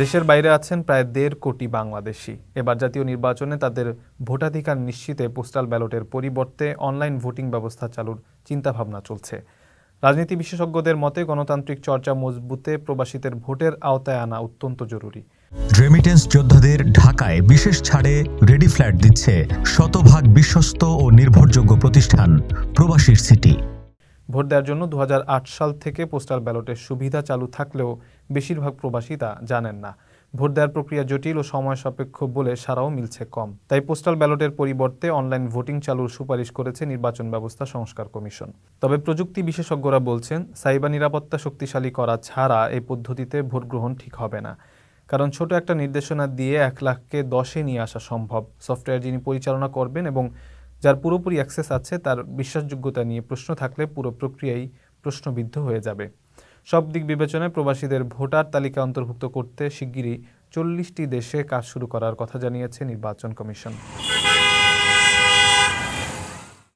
দেশের বাইরে আছেন প্রায় দেড় কোটি বাংলাদেশি। এবার জাতীয় নির্বাচনে তাদের ভোটাধিকার নিশ্চিতে পোস্টাল ব্যালটের পরিবর্তে অনলাইন ভোটিং ব্যবস্থা চালুর চিন্তাভাবনা চলছে। রাজনীতি বিশেষজ্ঞদের মতে, গণতান্ত্রিক চর্চা মজবুতে প্রবাসীদের ভোটের আওতায় আনা অত্যন্ত জরুরি। রেমিটেন্স যোদ্ধাদের ঢাকায় বিশেষ ছাড়ে রেডি ফ্ল্যাট দিচ্ছে শতভাগ বিশ্বস্ত ও নির্ভরযোগ্য প্রতিষ্ঠান প্রবাসীর সিটি। ভোট দেওয়ার জন্য দু হাজার আট সাল থেকে পোস্টাল ব্যালটের সুবিধা চালু থাকলেও বেশিরভাগ প্রবাসী তা জানেন না। ভোট দেওয়ার প্রক্রিয়া জটিল ও সময় সাপেক্ষ বলে সারাও মিলছে কম। তাই পোস্টাল ব্যালটের পরিবর্তে অনলাইন ভোটিং চালুর সুপারিশ করেছে নির্বাচন ব্যবস্থা সংস্কার কমিশন। তবে প্রযুক্তি বিশেষজ্ঞরা বলছেন, সাইবার নিরাপত্তা শক্তিশালী করা ছাড়া এই পদ্ধতিতে ভোট গ্রহণ ঠিক হবে না। কারণ ছোট একটা নির্দেশনা দিয়ে এক লাখকে দশে নিয়ে আসা সম্ভব। সফটওয়্যার যিনি পরিচালনা করবেন এবং যার পুরোপুরি অ্যাক্সেস আছে, তার বিশ্বাসযোগ্যতা নিয়ে প্রশ্ন থাকলে পুরো প্রক্রিয়াই প্রশ্নবিদ্ধ হয়ে যাবে। সব দিক বিবেচনায় প্রবাসীদের ভোটার তালিকা অন্তর্ভুক্ত করতে শিগগিরই চল্লিশটি দেশে কাজ শুরু করার কথা জানিয়েছে নির্বাচন কমিশন।